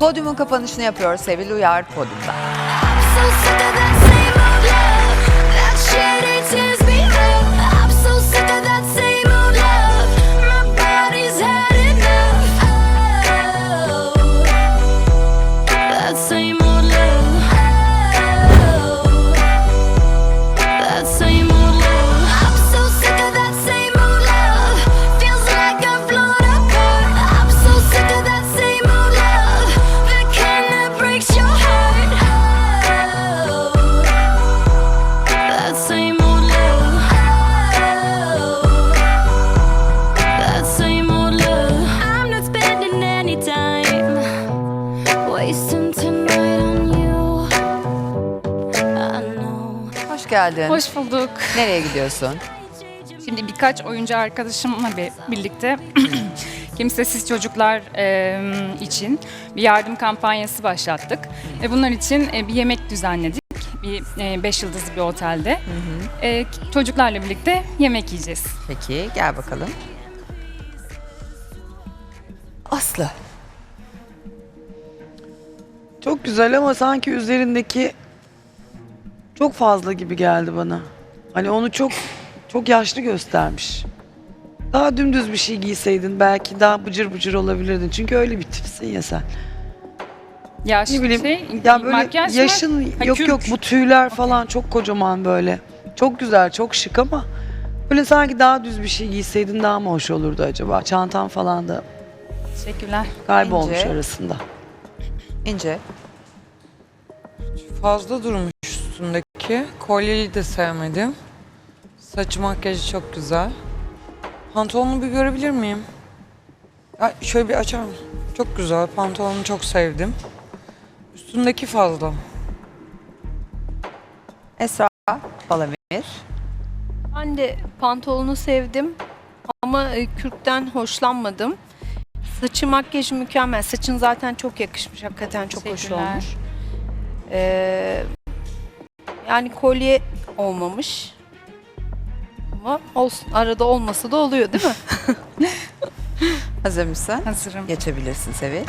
Podyumun kapanışını yapıyor Sevil Uyar podyumda. Geldin. Hoş bulduk. Nereye gidiyorsun? Şimdi birkaç oyuncu arkadaşımla birlikte kimsesiz çocuklar e, için bir yardım kampanyası başlattık. Ve bunlar için e, bir yemek düzenledik. Bir e, beş yıldızlı bir otelde. E, çocuklarla birlikte yemek yiyeceğiz. Peki gel bakalım. Aslı. Çok güzel ama sanki üzerindeki çok fazla gibi geldi bana. Hani onu çok çok yaşlı göstermiş. Daha dümdüz bir şey giyseydin belki daha bıcır bıcır olabilirdin. Çünkü öyle bir tipsin ya sen. Yaş Ne bileyim şey, ya böyle makyaj mı? yaşın Ha, yok kürk. yok bu tüyler falan çok kocaman böyle. Çok güzel çok şık ama böyle sanki daha düz bir şey giyseydin daha mı hoş olurdu acaba? Çantan falan da Teşekkürler. kaybolmuş İnce. arasında. İnce. Fazla durmuş üstündeki. Kolyeli de sevmedim. Saçı makyajı çok güzel. Pantolonunu bir görebilir miyim? Ya şöyle bir açar mısın? Çok güzel. Pantolonunu çok sevdim. Üstündeki fazla. Esra Balamir. Ben de pantolonu sevdim ama e, kürkten hoşlanmadım. Saçı makyajı mükemmel. Saçın zaten çok yakışmış. Hakikaten çok hoş Teşekkürler. olmuş. Ee, yani kolye olmamış. Ama olsun. Arada olması da oluyor değil mi? Hazır mısın? Hazırım. Geçebilirsin Sevil.